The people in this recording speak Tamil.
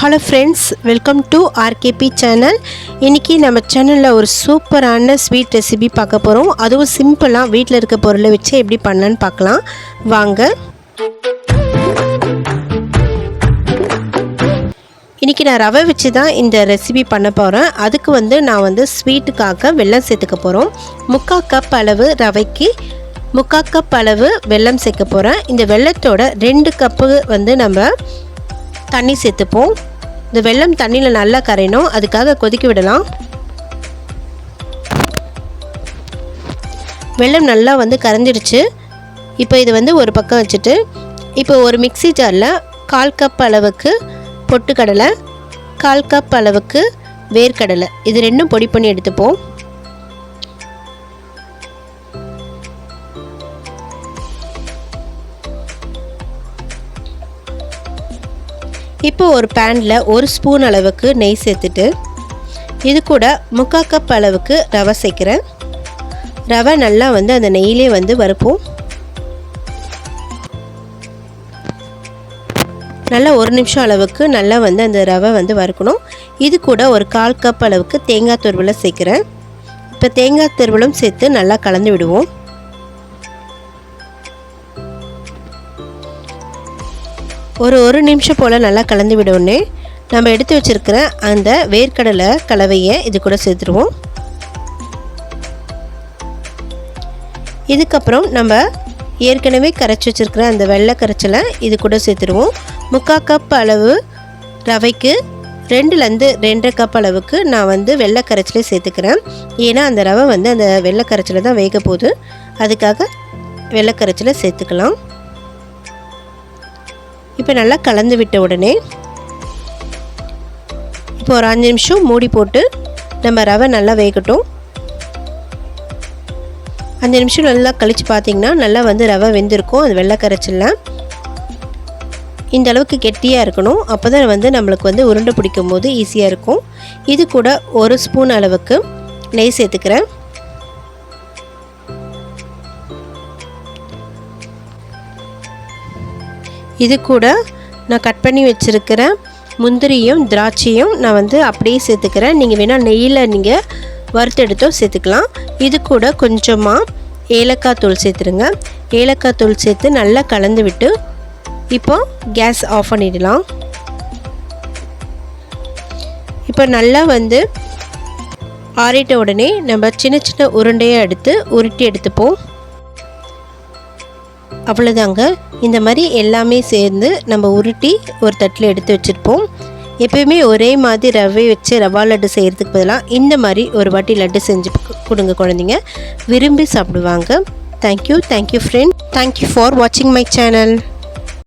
Hello friends welcome to RKB channel இன்றைக்கி நம்ம சேனலில் ஒரு சூப்பரான ஸ்வீட் ரெசிபி பார்க்க போகிறோம் அதுவும் சிம்பிளாக வீட்டில் இருக்க பொருளை வச்சு எப்படி பண்ணலான்னு பார்க்கலாம். வாங்க. இன்றைக்கி நான் ரவை வச்சு தான் இந்த ரெசிபி பண்ண போகிறேன் அதுக்கு வந்து நான் வந்து ஸ்வீட்டுக்காக வெல்லம் சேர்த்துக்க போகிறோம் முக்கால் கப் அளவு ரவைக்கு முக்கால் கப் அளவு வெல்லம் சேர்க்க போகிறேன் இந்த வெள்ளத்தோட ரெண்டு கப்பு வந்து நம்ம தண்ணி சேர்த்துப்போம். இந்த வெல்லம் தண்ணியில் நல்லா கரையணும். அதுக்காக கொதிக்க விடலாம். வெல்லம் நல்லா வந்து கரைஞ்சிடுச்சு. இப்போ இது வந்து ஒரு பக்கம் வச்சுட்டு இப்போ ஒரு மிக்ஸி ஜாரில் கால் கப் அளவுக்கு பொட்டுக்கடலை கால் கப் அளவுக்கு வேர்க்கடலை. இது ரெண்டும் பொடி பண்ணி எடுத்துப்போம். இப்போ ஒரு பேனில் ஒரு ஸ்பூன் அளவுக்கு நெய் சேர்த்துட்டு இது கூட முக்கால் கப் அளவுக்கு ரவை சேர்க்குறேன். ரவை நல்லா வந்து அந்த நெய்யிலே வந்து வறுப்போம். நல்லா ஒரு நிமிஷம் அளவுக்கு நல்லா வந்து அந்த ரவை வந்து வறுக்கணும். இது கூட ஒரு கால் கப் அளவுக்கு தேங்காய் துருவலை சேர்க்குறேன். இப்போ தேங்காய் துருவலும் சேர்த்து நல்லா கலந்து விடுவோம். ஒரு ஒரு நிமிஷம் போல் நல்லா கலந்து விடவுடனே நம்ம எடுத்து வச்சுருக்கிற அந்த வேர்க்கடலை கலவையை இது கூட சேர்த்துருவோம். இதுக்கப்புறம் நம்ம ஏற்கனவே கரைச்சி வச்சுருக்கிற அந்த வெள்ளை கரைச்சலை இது கூட சேர்த்துருவோம். முக்கால் கப் அளவு ரவைக்கு ரெண்டுலேருந்து ரெண்டரை கப் அளவுக்கு நான் வந்து வெள்ளை கரைச்சலே சேர்த்துக்கிறேன். ஏன்னா அந்த ரவை வந்து அந்த வெள்ளை கரைச்சலை தான் வேக போகுது. அதுக்காக வெள்ளை கரைச்சலை சேர்த்துக்கலாம். இப்போ நல்லா கலந்து விட்ட உடனே இப்போ ஒரு அஞ்சு நிமிஷம் மூடி போட்டு நம்ம ரவை நல்லா வேகட்டும். அஞ்சு நிமிஷம் நல்லா கழித்து பார்த்திங்கன்னா நல்லா வந்து ரவை வெந்திருக்கும். அது வெள்ளை கரைச்சலில் இந்த அளவுக்கு கெட்டியாக இருக்கணும். அப்போ தான் வந்து நம்மளுக்கு வந்து உருண்டை பிடிக்கும் போது ஈஸியாக இருக்கும். இது கூட ஒரு ஸ்பூன் அளவுக்கு நெய் சேர்த்துக்கிறேன். இது கூட நான் கட் பண்ணி வச்சுருக்கிற முந்திரியும் திராட்சையும் நான் வந்து அப்படியே சேர்த்துக்கிறேன். நீங்கள் வேணால் நெய்யில் நீங்கள் வறுத்தெடுத்தோ சேர்த்துக்கலாம். இது கூட கொஞ்சமாக ஏலக்காய் தூள் சேர்த்துருங்க. ஏலக்காய் தூள் சேர்த்து நல்லா கலந்து விட்டு இப்போ கேஸ் ஆஃப் பண்ணிடலாம். இப்போ நல்லா வந்து ஆறிட்ட உடனே நம்ம சின்ன சின்ன உருண்டையை எடுத்து உருட்டி எடுத்துப்போம். அவ்வளோதாங்க. இந்த மாதிரி எல்லாமே சேர்ந்து நம்ம உருட்டி ஒரு தட்டில் எடுத்து வச்சுருப்போம். எப்பயுமே ஒரே மாதிரி ரவை வச்சு ரவா லட்டு செய்கிறதுக்கு பதிலாக இந்த மாதிரி ஒரு வாட்டி லட்டு செஞ்சு கொடுங்க குழந்தைங்க. விரும்பி சாப்பிடுவாங்க. Thank you thank you friend thank you for வாட்சிங் மை சேனல்